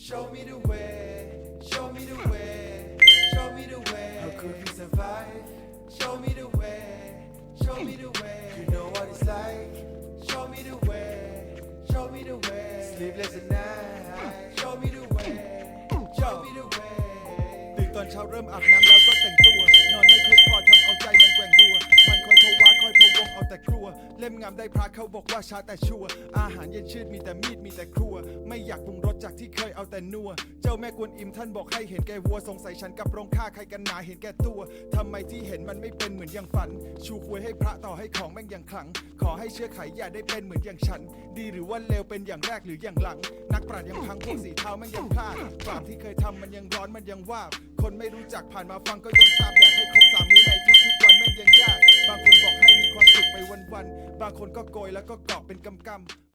Show me the way Show me the way Show me the way How could we survive Show me the way Show me the way You know what it's like Show me the way Show me the way Sleepless at night Show me the way Show me the way ตื่นตอนเช้าเริ่มอาบน้ำแล้วก็แต่งตัวนอนไม่ค่อย เล่มงามได้พระเขาบอกว่าช้าแต่ชัวร์อาหารเย็นชืดมีแต่มีดมีแต่ครัว ไม่อยากปรุงรสจากที่เคยเอาแต่นัว เจ้าแม่กวนอิมท่านบอกให้เห็นแก่วัวสงสัยฉันกับโรงฆ่าใครกันหนาเห็นแก่ตัวทำไมที่เห็นมันไม่เป็นเหมือนอย่างฝัน ชูควยให้พระต่อให้ของแม่งอย่างขลัง ขอให้เชื่อไขอย่าได้เป็นเหมือนอย่างฉัน ดีหรือว่าเลวเป็นอย่างแรกหรืออย่างหลัง นักปราชญ์ยังพังพวกสีเทาแม่งยังพลาดความที่เคยทำมันยังร้อนมันยังว่าบคนไม่รู้จักผ่านมาฟังก็ยังทราบแดกให้ครบสามมื้อในากบางคนบอกให้มีความสุขไปวันๆบางคนก็โกยแล้วก็เกาะเป็นกำกำ